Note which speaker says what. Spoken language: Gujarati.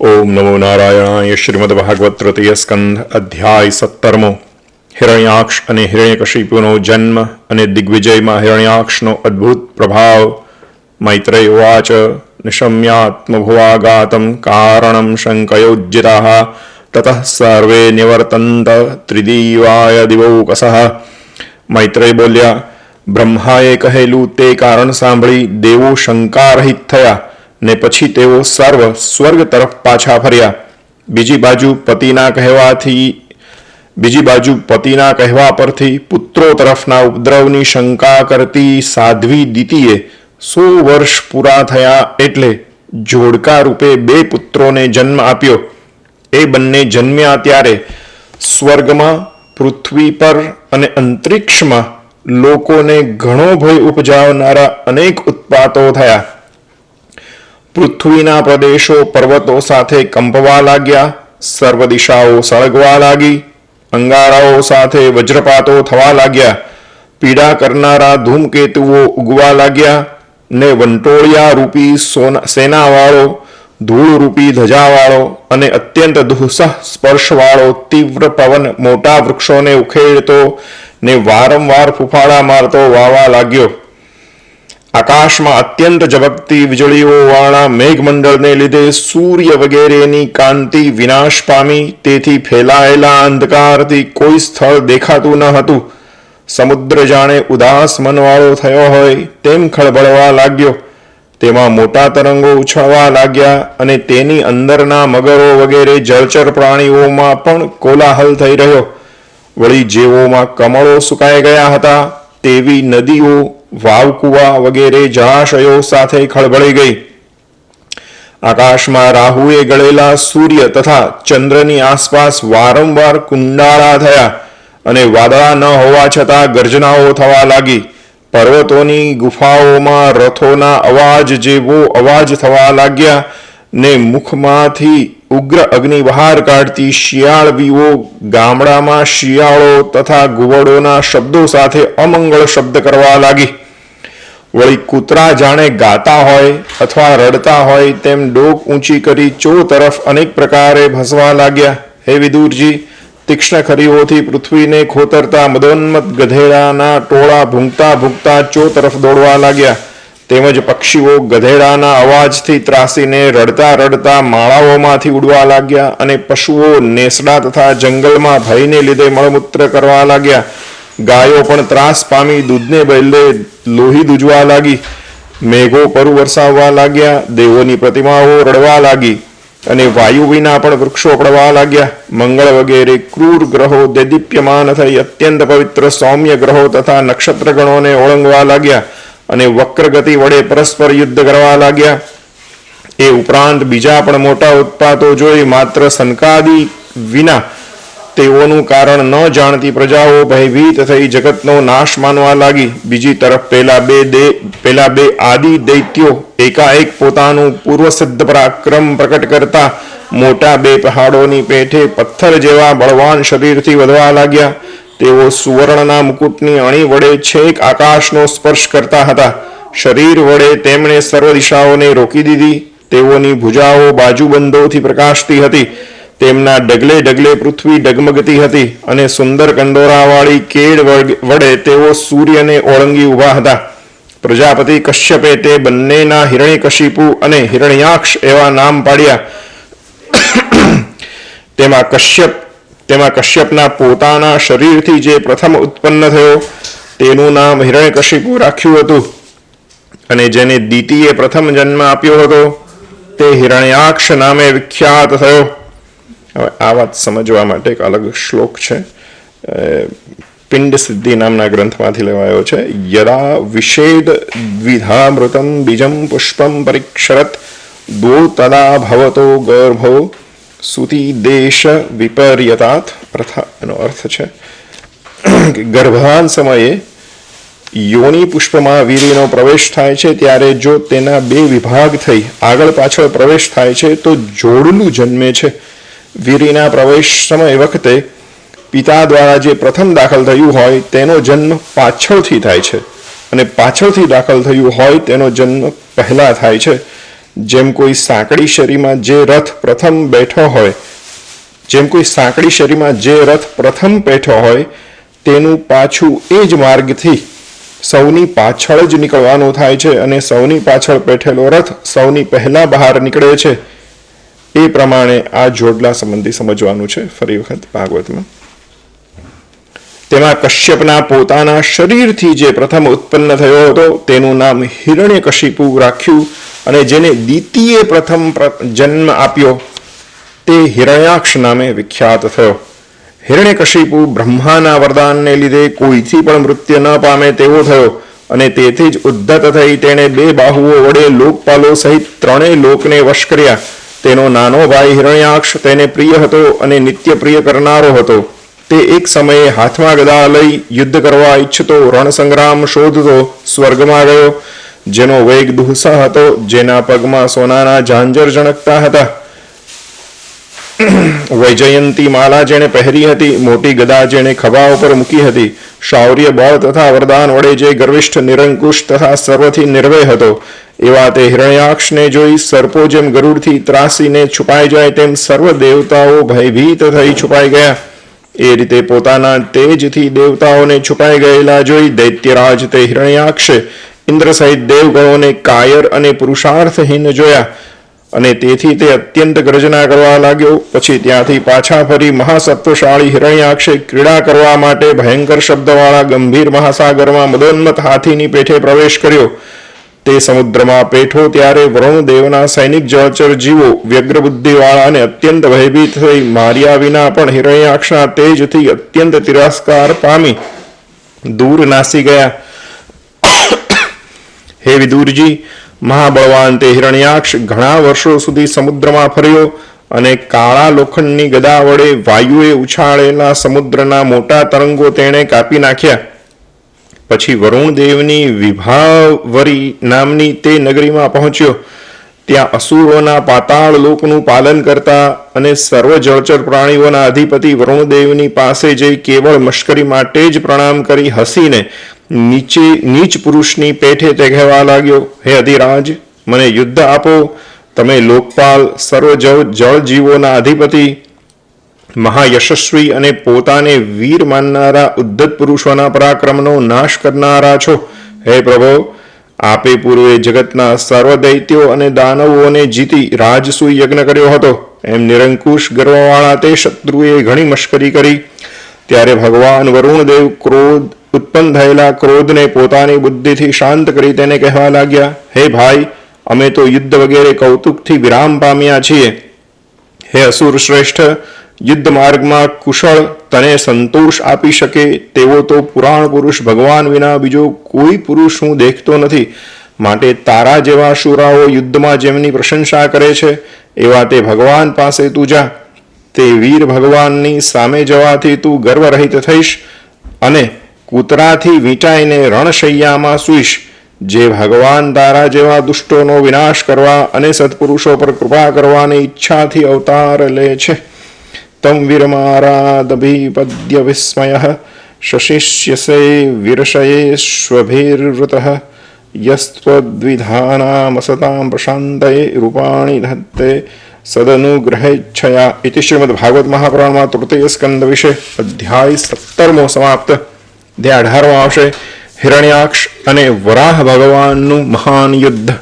Speaker 1: ઓમ નમો નારાયણાય શ્રીમદ ભાગવત તૃતીય સ્કંધ અધ્યાય સત્તરમો હિરણ્યાક્ષ અને હિરણ્યકશિપુનો જન્મ અને દિગ્વિજયમાં હિરણ્યાક્ષનો અદ્ભુત પ્રભાવ મૈત્રેય ઉવાચ નિશમ્યાત્મભુવાગાતમ કારણમ શંકયોજ્જિતા તતઃ સર્વે નિવર્તંત ત્રિદીવાય દિવૌકસ મૈત્રેય બોલ્યા બ્રહ્માએ કહેલું તે કારણ સાંભળી દેવો શંકારહિત થયા ને પછી તેઓ સર્વ સ્વર્ગ તરફ પાછા ફર્યા. બીજી બાજુ પતિના કહેવાથી, બીજી બાજુ પતિના કહેવા પરથી પુત્રો તરફના ઉપદ્રવની શંકા કરતી સાધ્વી દીતીએ સો વર્ષ પૂરા થયા એટલે જોડકા રૂપે બે પુત્રોને જન્મ આપ્યો. એ બંને જન્મ્યા ત્યારે સ્વર્ગમાં, પૃથ્વી પર અને અંતરિક્ષમાં લોકોને ઘણો ભય ઉપજાવનારા અનેક ઉત્પાતો થયા. પૃથ્વીના પ્રદેશો, પર્વતો સાથે કંપવા લાગ્યા, સર્વ દિશાઓ સળગવા લાગી, અંગારાઓ સાથે વજ્રપાતો થવા લાગ્યા, પીડા કરનારા ધૂમકેતુઓ ઉગવા લાગ્યા ને વંટોળિયા રૂપી સોના, સેનાવાળો ધૂળ રૂપી ધજાવાળો અને અત્યંત દુઃસહ સ્પર્શવાળો તીવ્ર પવન મોટા વૃક્ષોને ઉખેડતો ને વારંવાર ફૂફાડા મારતો વાવા લાગ્યો. આકાશમાં અત્યંત ઝબકતી વીજળીઓવાળા મેઘમંડળને લીધે સૂર્ય વગેરેની કાંતિ વિનાશ પામી, તેથી ફેલાયેલા અંધકારથી કોઈ સ્થળ દેખાતું ન હતું. સમુદ્ર જાણે ઉદાસ મનવાળો થયો હોય તેમ ખળબળવા લાગ્યો. તેમાં મોટા તરંગો ઉછળવા લાગ્યા અને તેની અંદરના મગરો વગેરે જળચર પ્રાણીઓમાં પણ કોલાહલ થઈ રહ્યો. વળી જેઓમાં કમળો સુકાઈ ગયા હતા, તેવી નદીઓ વાવકુવા વગેરે જળાશયો સાથે ખળબળી ગઈ. આકાશમાં રાહુએ ગળેલા સૂર્ય તથા ચંદ્રની આસપાસ વારંવાર કુંડાળા થયા અને વાદળા ન હોવા છતાં ગર્જનાઓ થવા લાગી. પર્વતોની ગુફાઓમાં રથોના અવાજ જેવો અવાજ થવા લાગ્યા ને મુખમાંથી ઉગ્ર અગ્નિ બહાર કાઢતી શિયાળવીઓ ગામડામાં શિયાળો તથા ગુવડોના શબ્દો સાથે અમંગળ શબ્દ કરવા લાગી. વળી કૂતરા જાણે ગાતા હોય અથવા રડતા હોય તેમ ડોક ઊંચી કરી ચો તરફ અનેક પ્રકારે ભસવા લાગ્યા. હે વિદુરજી, તીક્ષ્ણ ખરીઓથી પૃથ્વીને ખોતરતા મદોન્મત ગધેડાના ટોળા ભૂંકતા ભૂંકતા ચો તરફ દોડવા લાગ્યા. તેમજ પક્ષીઓ ગધેડાના અવાજથી ત્રાસીને રડતા રડતા માળાઓમાંથી ઉડવા લાગ્યા અને પશુઓ નેસડા તથા જંગલમાં ભયને લીધે મળમૂત્ર કરવા લાગ્યા. ગાયો પણ ત્રાસ પામી દૂધને બદલે લોહી દૂજવા લાગી. મેઘો પરુ વરસાવવા લાગ્યા. દેવોની પ્રતિમાઓ રડવા લાગી. અને વાયુ વિના પણ વૃક્ષો પડવા લાગ્યા. મંગળ વગેરે ક્રૂર ગ્રહો દેદીપ્યમાન થઈ અત્યંત પવિત્ર સૌમ્ય ગ્રહો તથા નક્ષત્ર ગણોને ઓળંગવા લાગ્યા અને વક્ર ગતિ વડે પરસ્પર યુદ્ધ કરવા લાગ્યા. એ ઉપરાંત બીજા પણ મોટા ઉત્પાતો જોઈ માત્ર સંકાદી વિના તેઓનું કારણ ન જાણતી પ્રજાઓ ભયભીત થઈ જગતનો નાશ માનવા લાગી. બીજી તરફ પેલા બે દે, પેલા બે આદિ દૈત્યો એકાએક પોતાનું પૂર્વસિદ્ધ પરાક્રમ પ્રકટ કરતા મોટા બે પહાડોની પેઠે પથ્થર જેવા બળવાન શરીરથી વધવા લાગ્યા. તેઓ સુવર્ણના મુકુટની અણી વડે છેક આકાશનો સ્પર્શ કરતા હતા. શરીર વડે તેમણે સર્વ દિશાઓને રોકી દીધી. તેઓની ભુજાઓ બાજુબંધોથી પ્રકાશતી હતી. તેમના ડગલે ડગલે પૃથ્વી ડગમગતી હતી અને સુંદર કંડોરાવાળી કેડ વડે તેઓ સૂર્યને ઓળંગી ઊભા હતા. પ્રજાપતિ કશ્યપે તે બંનેના હિરણ્યકશિપુ અને હિરણ્યાક્ષ એવા નામ પાડ્યા. તેમાં કશ્યપ તેમાં કશ્યપના પોતાના શરીરથી જે પ્રથમ ઉત્પન્ન થયો, તેનું નામ હિરણ્યકશિપુ રાખ્યું હતું. અને જેને દીતીએ પ્રથમ જન્મ આપ્યો હતો, તે હિરણ્યાક્ષ નામે વિખ્યાત થયો. હવે આ વાત સમજવા માટે એક અલગ શ્લોક છે. પિંડ સિદ્ધિ નામના ગ્રંથમાંથી લેવાયો છે. યદા વિષેદ દ્વિધામૃતમ બીજમ પુષ્પમ પરિક્ષરત દો તદા ભવતો ગર્ભો સુતિ દેશ વિપર્યતાત. પ્રથા, એનો અર્થ છે ગર્ભાન સમયે યોની પુષ્પમાં વીરીનો પ્રવેશ થાય છે, ત્યારે જો તેના બે વિભાગ થઈ, આગળ પાછળ પ્રવેશ થાય છે, તો જોડલું જન્મે છે. વીરીના પ્રવેશ સમય વખતે પિતા દ્વારા જે પ્રથમ દાખલ થયું હોય તેનો જન્મ પાછળથી થાય છે. અને પાછળથી દાખલ થયું હોય તેનો જન્મ પહેલાં થાય છે. જેમ કોઈ સાંકડી શરીમાં જે રથ પ્રથમ બેઠો હોય, જેમ કોઈ સાંકડી શરીમાં જે રથ પ્રથમ બેઠો હોય, તેનું પાછું એ જ માર્ગથી સૌની પાછળ જ નીકળવાનું થાય છે. અને સૌની પાછળ બેઠેલો રથ સૌની પહેલાં બહાર નીકળે છે. એ પ્રમાણે આ જોડલા સંબંધી સમજવાનું છે ફરી વખત ભાગવતમાં. તેમાં કશ્યપના પોતાના શરીરથી જે પ્રથમ ઉત્પન્ન થયો હતો, તેનું નામ હિરણ્યકશિપુ રાખ્યું અને જેને દ્વિતીય પ્રથમ જન્મ આપ્યો, તે હિરણ્યાક્ષ નામે વિખ્યાત થયો. હિરણ્યકશિપુ બ્રહ્માના વરદાનને લીધે કોઈથી પણ મૃત્યુ ન પામે તેવો થયો અને તેથી જ ઉદ્ધત થઈ તેણે બે બાહુઓ વડે લોકપાલો સહિત ત્રણેય લોકને વશ કર્યા. તેનો નાનો ભાઈ હિરણ્યાક્ષ તેને પ્રિય હતો અને નિત્ય પ્રિય કરનારો હતો. તે એક સમયે હાથમાં ગદા લઈ યુદ્ધ કરવા ઈચ્છતો રણસંગ્રામ શોધતો સ્વર્ગમાં ગયો, જેનો વેગ દુહસા હતો, જેના પગમાં સોનાના ઝાંઝર જણકતા હતા. વૈજયંતી માલા જેણે પહેરી હતી, મોટી ગદા જેણે ખભા ઉપર મૂકી હતી. શૌર્ય બળ તથા વરદાન વડે જે ગર્વિષ્ઠ, નિરંકુશ તથા સર્વથી નિર્ભય હતો. એવા તે હિરણ્યાક્ષને જોઈ સર્પો જેમ ગરુડથી ત્રાસીને છુપાઈ જાય, તેમ સર્વ દેવતાઓ ભયભીત થઈ છુપાઈ ગયા. એ રીતે પોતાના તેજથી દેવતાઓને છુપાઈ ગયેલા જોઈ દૈત્યરાજ તે હિરણ્યાક્ષે, ઇન્દ્ર સહિત દેવગણોને કાયર અને પુરુષાર્થહીન જોયા. અને તેથી તે અત્યંત ગર્જના કરવા લાગ્યો. પછી ત્યાંથી પાછા ફરી મહાસત્વશાળી હિરણ્યાક્ષે ક્રીડા કરવા માટે ભયંકર શબ્દવાળા ગંભીર મહાસાગરમાં મદોન્મત હાથીની પેઠે પ્રવેશ કર્યો. તે સમુદ્રમાં પેઠો ત્યારે વરુણદેવના સૈનિક જળચર જીવો વ્યગ્ર બુદ્ધિવાળા અને અત્યંત ભયભીત થઈ માર્યા વિના પણ હિરણ્યાક્ષના તેજથી અત્યંત તિરસ્કાર પામી દૂર નાસી ગયા. હે વિદુરજી મહાબળવાન તે હિરણ્યાક્ષ ઘણા વર્ષો સુધી સમુદ્રમાં ફર્યો અને કાળા લોખંડની ગદા વડે વાયુએ ઉછાળેલા સમુદ્રના મોટા તરંગો તેણે કાપી નાખ્યા. પછી વરુણદેવની વિભાવરી નામની તે નગરીમાં પહોંચ્યો. ત્યાં અસુરોના પાતાળ લોકનું પાલન કરતા અને સર્વ જળચર પ્રાણીઓના અધિપતિ વરુણદેવની પાસે જઈ કેવળ મશ્કરી માટે જ પ્રણામ કરી હસીને નીચે નીચ પુરુષની પેઠે તે કહેવા લાગ્યો, હે અધિરાજ, મને યુદ્ધ આપો. તમે લોકપાલ સર્વ જળ જળ જીવોના અધિપતિ, મહાયશસ્વી અને પોતાને વીર માનનારા ઉદ્ધત પુરુષોના પરાક્રમનો નાશ કરનારા છો. હે પ્રભો, આપે પૂર્વે જગતના સર્વ દૈત્યો અને દાનવોને જીતી રાજસૂય યજ્ઞ કર્યો હતો. એમ નિરંકુશ ગર્વવાળા તે શત્રુએ ઘણી મશ્કરી કરી. ત્યારે ભગવાન વરુણદેવ ક્રોધ ઉત્પન્ન થયેલા ક્રોધને પોતાની બુદ્ધિથી શાંત કરી તેને કહેવા લાગ્યા, હે ભાઈ, અમે તો યુદ્ધ વગેરે કૌતુકથી વિરામ પામ્યા છીએ. હે અસુર શ્રેષ્ઠ, યુદ્ધ માર્ગમાં કુશળ તને સંતોષ આપી શકે તેવો તો પુરાણ પુરુષ ભગવાન વિના બીજો કોઈ પુરુષ હું દેખતો નથી. માટે તારા જેવા શુરાઓ યુદ્ધમાં જેમની પ્રશંસા કરે છે, એવા તે ભગવાન પાસે તું જા. તે વીર ભગવાનની સામે જવાથી તું ગર્વરહિત થઈશ અને કૂતરાથી વીંટાઈને રણશૈયામાં સૂઈશ. જે ભગવાન તારા જેવા દુષ્ટોનો વિનાશ કરવા અને સત્પુરુષો પર કૃપા કરવાની ઈચ્છાથી અવતાર લે છે. તમ વિરમારાદભિપદ્ય વિસ્મય શશિષ્યસે વિરશયેષ્વભિર્વૃત યસ્ત્વદ્વિધાનામસતાં પ્રશાંતયે રૂપાણી ધત્તે સદનુગ્રહેચ્છયા ઇતિ શ્રીમદ્ભાગવત મહાપુરાણમાં તૃતીય સ્કંદ વિશે અધ્યાય સત્તરમો સમાપ્ત અધ્યાય અઢારમાં આવશે. હિરણ્યાક્ષ અને વરાહ ભગવાનનું મહાન યુદ્ધ.